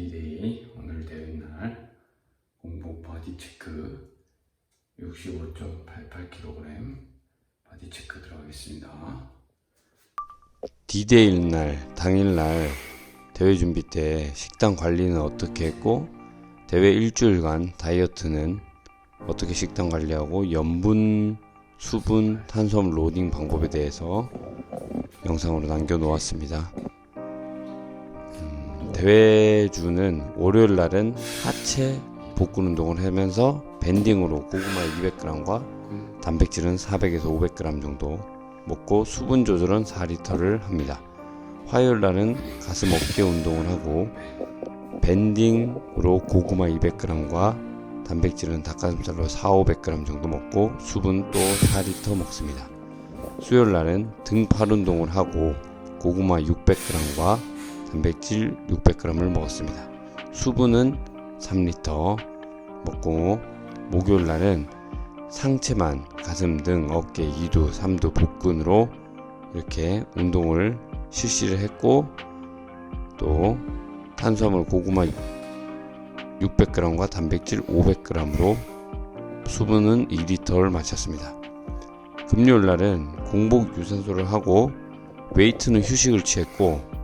디데이 오늘 대회 날 공복 바디 체크 65.88kg 바디 체크 들어가겠습니다. 디데이 날 당일날 대회 준비 때 식단 관리는 어떻게 했고 대회 일주일간 다이어트는 어떻게 식단 관리하고 염분, 수분, 탄수화물 로딩 방법에 대해서 영상으로 남겨 놓았습니다. 음, 대회주는 월요일 날은 하체 복근 운동을 하면서 밴딩으로 고구마 200g과 단백질은 400에서 500g 정도 먹고 수분 조절은 4리터를 합니다. 화요일 날은 가슴 어깨 운동을 하고 밴딩으로 고구마 200g과 단백질은 닭가슴살로 4, 500g 정도 먹고 수분 또 4리터 먹습니다. 수요일 날은 등팔 운동을 하고 고구마 600g과 단백질 600g을 먹었습니다. 수분은 3리터 먹고 목요일 날은 상체만 가슴 등 어깨 2두 3두 복근으로 이렇게 운동을 실시를 했고 또 탄수화물 고구마 600g과 단백질 500g으로 수분은 2리터를 마셨습니다. 금요일 날은 공복 유산소를 하고 웨이트는 휴식을 취했고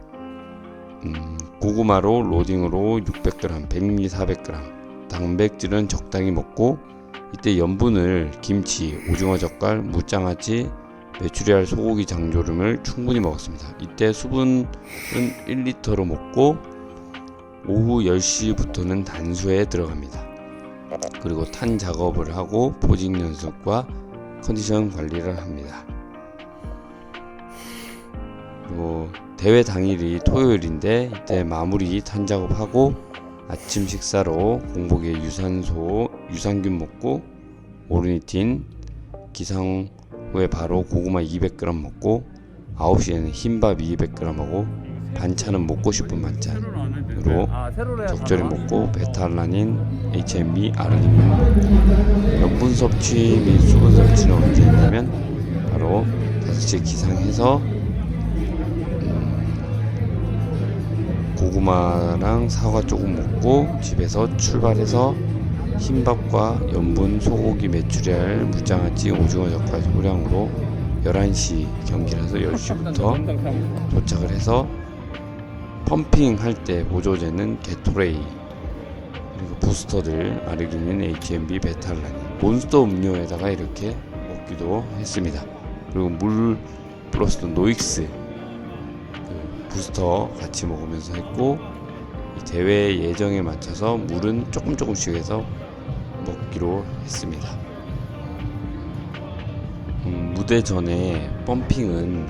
음, 고구마로 로딩으로 600g, 백미 400g, 단백질은 적당히 먹고 이때 염분을 김치, 오징어 젓갈, 무장아찌, 메추리알 소고기 장조림을 충분히 먹었습니다. 이때 수분은 1리터로 먹고 오후 10시부터는 단수에 들어갑니다. 그리고 탄 작업을 하고 보직 연습과 컨디션 관리를 합니다. 그리고 대회 당일이 토요일인데 이때 마무리 탄 작업하고 아침 식사로 공복에 유산소 유산균 먹고 오르니틴 기상 후에 바로 고구마 200g 먹고 9시에는 흰밥 200g하고 반찬은 먹고 싶은 반찬으로 적절히 먹고 베타알라닌, HMB, 아르기닌 염분 섭취 및 수분 섭취는 언제 했냐면 바로 5시에 기상해서 고구마랑 사과 조금 먹고 집에서 출발해서 흰밥과 염분, 소고기, 메추리알, 무장아찌, 오징어 젓갈 소량으로 11시 경기라서 10시부터 도착을 해서 펌핑 할 때 보조제는 게토레이 그리고 부스터들 아르기닌, HMB, 베탈라닌 몬스터 음료에다가 이렇게 먹기도 했습니다. 그리고 물 플러스 노익스 그 부스터 같이 먹으면서 했고 이 대회 예정에 맞춰서 물은 조금 조금씩 해서 먹기로 했습니다. 음, 무대 전에 펌핑은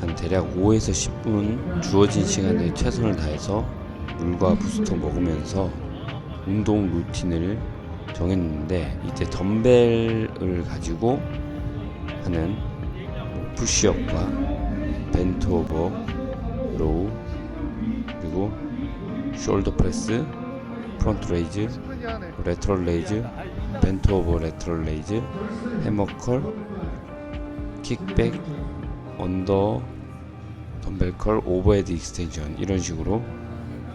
한 대략 5에서 10분 주어진 시간에 최선을 다해서 물과 부스터 먹으면서 운동 루틴을 정했는데 이때 덤벨을 가지고 하는 뭐 푸시업과 벤트 오버 로우 그리고 숄더 프레스 프론트 레이즈 레터럴 레이즈 벤트 오버 레터럴 레이즈 해머컬 킥백 언더 덤벨컬 오버헤드 익스텐션 이런 식으로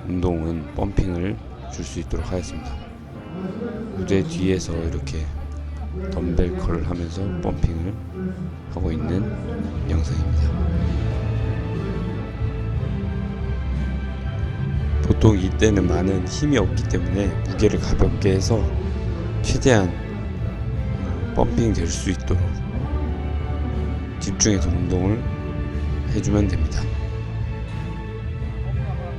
운동은 펌핑을 줄 수 있도록 하겠습니다. 무대 뒤에서 이렇게 덤벨컬을 하면서 펌핑을 하고 있는 영상입니다 보통 이때는 많은 힘이 없기 때문에 무게를 가볍게 해서 최대한 어, 펌핑 될 수 있도록 집중해서 운동을 해주면 됩니다.